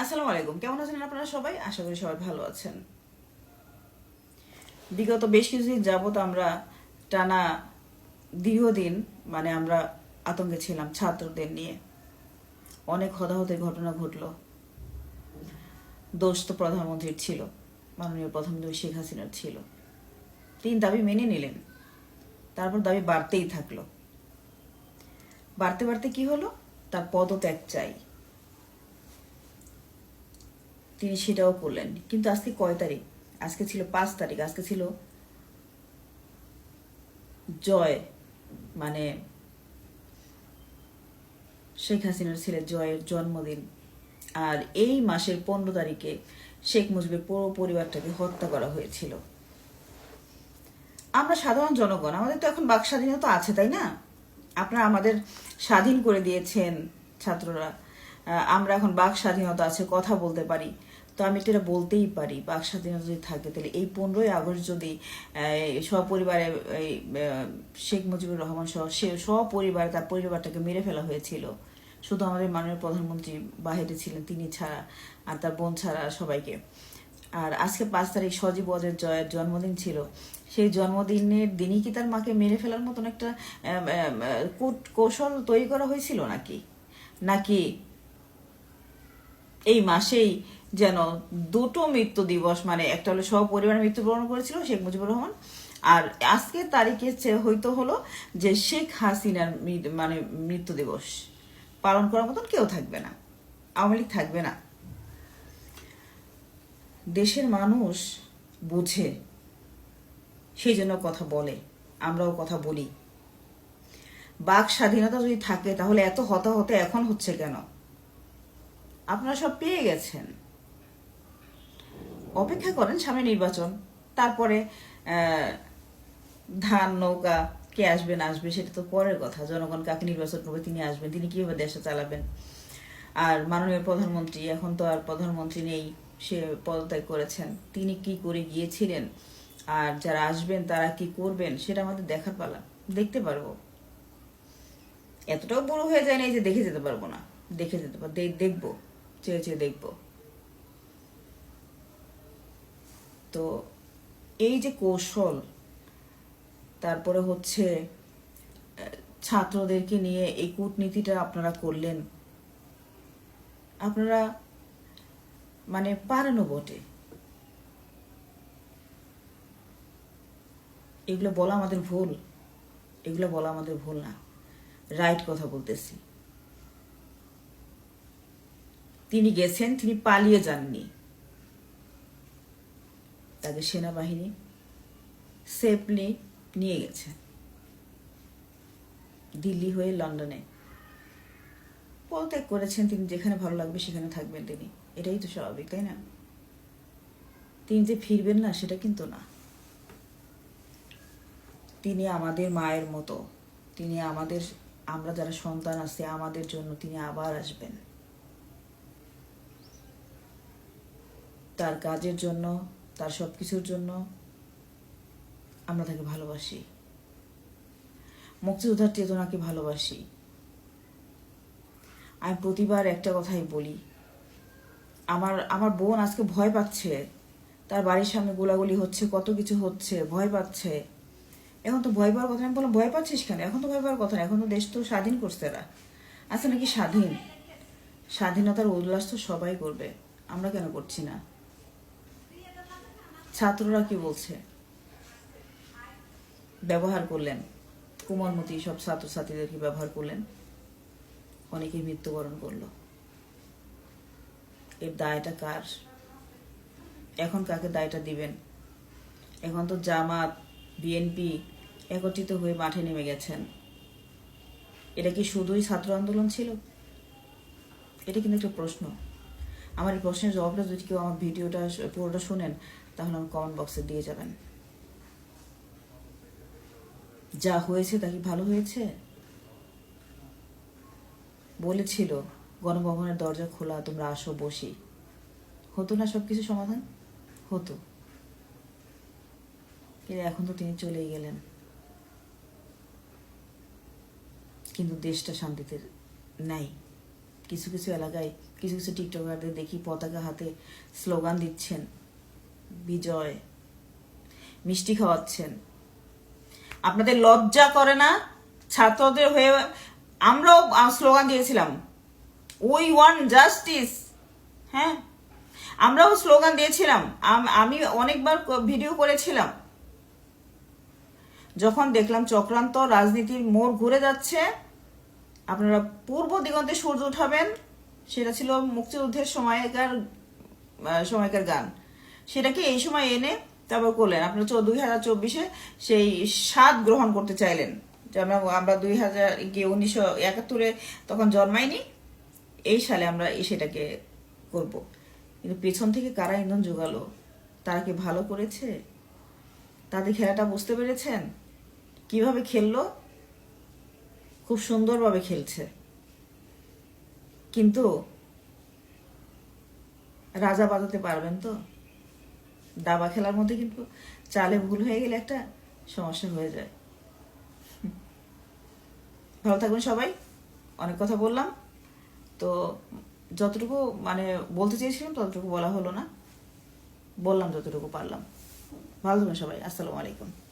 আসসালামু আলাইকুম। কেমন আছেন আপনারা সবাই? আশা করি সবাই ভালো আছেন। বিগত বেশ কিছুদিন যাবত আমরা টানা দীর্ঘদিন মানে আমরা আতঙ্কে ছিলাম ছাত্রদের নিয়ে। অনেক হতাহতের ঘটনা ঘটলো। দোষ তো প্রধানমন্ত্রীর ছিল, মাননীয় প্রধানমন্ত্রী শেখ হাসিনার ছিল। তিনি দাবি মেনে নিলেন, তারপর দাবি বাড়তেই থাকল। বাড়তে বাড়তে কি হলো? তার পদত্যাগ চাই। তিনি সেটাও করলেন। কিন্তু আজকে কয় তারিখ? আজকে ছিল পাঁচ তারিখ, আজকে ছিল জয় মানে শেখ হাসিনার ছেলে জয়ের জন্মদিন। আর এই মাসের পনেরো তারিখে শেখ মুজিবের পুরো পরিবারটাকে হত্যা করা হয়েছিল। আমরা সাধারণ জনগণ, আমাদের তো এখন বাক স্বাধীনতা আছে, তাই না? আপনারা আমাদের স্বাধীন করে দিয়েছেন ছাত্ররা। আমরা এখন বাক স্বাধীনতা আছে, কথা বলতে পারি। তো আমি এটা বলতেই পারি, বাক স্বাধীনতা যদি থাকে তাহলে। এই পনেরোই আগস্ট যদি সপরিবারে, এই শেখ মুজিবুর রহমান সহ, সে সপরিবারে তার পরিবারটাকে মেরে ফেলা হয়েছিল। শুধু আমাদের মাননীয় প্রধানমন্ত্রী বাহিরে ছিলেন, তিনি ছাড়া আর তার বোন ছাড়া সবাইকে। আর আজকে পাঁচ তারিখ সজীব ওয়াজের জয়ের জন্মদিন ছিল। সেই জন্মদিনের দিনই কি তার মাকে মেরে ফেলার মতন একটা কৌশল তৈরি করা হয়েছিল নাকি? নাকি এই মাসেই যেন দুটো মৃত্যু দিবস মানে একটা হলো সপরিবার মৃত্যুবরণ করেছিল শেখ মুজিবুর রহমান, আর আজকে তারিখে হয়তো হলো যে শেখ হাসিনার মানে মৃত্যু দিবস। পালন করার মতন কেউ থাকবে না, আওয়ামী লীগ থাকবে না। দেশের মানুষ বুঝে, সেই জন্য কথা বলে, আমরাও কথা বলি। বাক স্বাধীনতা যদি থাকে, তাহলে এত হতাহতে এখন হচ্ছে কেন? আপনারা সব পেয়ে গেছেন। অপেক্ষা করেন সামনে নির্বাচন। তারপরে ধান, নৌকা, কে আসবেন আসবে, সেটা তো পরের কথা। জনগণ কাকে নির্বাচন করবে, তিনি আসবেন, তিনি কীভাবে দেশে চালাবেন? আর মাননীয় প্রধানমন্ত্রী, এখন তো আর প্রধানমন্ত্রী নেই, সে পদত্যাগ করেছেন। তিনি কি করে গিয়েছিলেন? আর যারা আসবেন, তারা কি করবেন? সেটা আমাদের দেখার পালা। দেখতে পারব। এতটাও বড় হয়ে যায় না যে দেখে যেতে পারব না। দেখে যেতে পারব দেখব, চেয়ে চেয়ে দেখব। তো এই যে কৌশল, তারপরে হচ্ছে ছাত্রদেরকে নিয়ে এই কূটনীতিটা আপনারা করলেন, আপনারা মানে পারেনও বটে। এগুলো বলা আমাদের ভুল, এগুলো বলা আমাদের ভুল না। রাইট কথা বলতেছি। তিনি গেছেন, তিনি পালিয়ে যাননি। তাকে সেনাবাহিনী সেফলি নিয়ে গেছে। দিল্লি হয়ে লন্ডনে। পদত্যাগ করেছেন তিনি, যেখানে ভালো লাগবে সেখানে থাকবেন তিনি। এটাই তো স্বাভাবিক, তাই না? তিনি যে ফিরবেন না, সেটা কিন্তু না। তিনি আমাদের মায়ের মতো। তিনি আমাদের, আমরা যারা সন্তান আছে, আমাদের জন্য তিনি আবার আসবেন। তার কাজের জন্য তার সব কিছুর জন্য আমরা তাকে ভালোবাসি। মুক্তিযোদ্ধার চেতনাকে ভালোবাসি। আমি প্রতিবার একটা কথাই বলি, আমার আমার বোন আজকে ভয় পাচ্ছে, তার বাড়ির সামনে গোলাগুলি হচ্ছে, কত কিছু হচ্ছে, ভয় পাচ্ছে। এখন তো ভয় পাওয়ার কথা আমি বললাম, ভয় পাচ্ছিস কেন? এখন তো ভয় পাওয়ার কথা না, এখন তো দেশ তো স্বাধীন করছে এরা। আচ্ছা নাকি স্বাধীন? স্বাধীনতার উল্লাস তো সবাই করবে, আমরা কেন করছি না? ছাত্ররা কি বলছে? ব্যবহার করলেন। কুমারমতি সব ছাত্রছাত্রীদেরকে ব্যবহার করলেন? অনেকে মৃত্যুবরণ করল। এর দায়টা কার? এখন কাকে দায়টা দিবেন? এখন তো জামাত, বিএনপি একত্রিত হয়ে মাঠে নেমে গেছেন। এটা কি শুধুই ছাত্র আন্দোলন ছিল? এটা কিন্তু একটা প্রশ্ন। আমার এই প্রশ্নের জবাবটা যদি কেউ আমার ভিডিওটা, পুরোটা শুনেন তাহলে আমার কমেন্ট বক্সে দিয়ে যাবেন। যা হয়েছে তা কি ভালো হয়েছে? বলেছিল, গণভবনের দরজা খোলা, তোমরা আসো, বসি। হতো না সব কিছু সমাধান? হতো। কিন্তু এখন তো তিনি চলেই গেলেন। কিন্তু দেশটা শান্তিতে নাই। কিছু কিছু এলাকায়, কিছু কিছু টিকটকারদের দেখি পতাকা হাতে স্লোগান দিচ্ছেন। বিজয়। মিষ্টি খাওয়াচ্ছেন। আপনাদের লজ্জা করে না? ছাত্রদের হয়ে আমরাও স্লোগান দিয়েছিলাম। উই ওয়ান জাস্টিস হ্যাঁ? আমরাও স্লোগান দিয়েছিলাম। আম- অনেকবার ভিডিও করেছিলাম। যখন দেখলাম চক্রান্ত, রাজনীতির মোড় ঘুরে যাচ্ছে, আপনারা পূর্ব দিগন্তে সূর্য উঠাবেন, সেটা ছিল মুক্তিযুদ্ধের সময়কার সময়কার গান। সেটাকে এই সময় এনে তারপর করলেন। আপনারা দুই হাজার চব্বিশে সেই স্বাদ গ্রহণ করতে চাইলেন। যে আমরা দুই হাজার গিয়ে উনিশশো একাত্তরে তখন জন্মাইনি, এই সালে আমরা সেটাকে করব। কিন্তু পেছন থেকে কারা ইন্ধন জোগালো? তারা কি ভালো করেছে? তাদের খেলাটা বুঝতে পেরেছেন? কীভাবে খেললো? খুব সুন্দরভাবে খেলছে। কিন্তু রাজা বাজাতে পারবেন তো? দাবা খেলার মধ্যে কিন্তু চালে ভুল হয়ে গেলে একটা সমস্যা হয়ে যায়। ভালো থাকবেন সবাই। অনেক কথা বললাম। তো যতটুকু মানে বলতে চেয়েছিলাম, ততটুকু বলা হলো না। বললাম যতটুকু পারলাম। ভালো থাকবেন সবাই। আসসালামু আলাইকুম।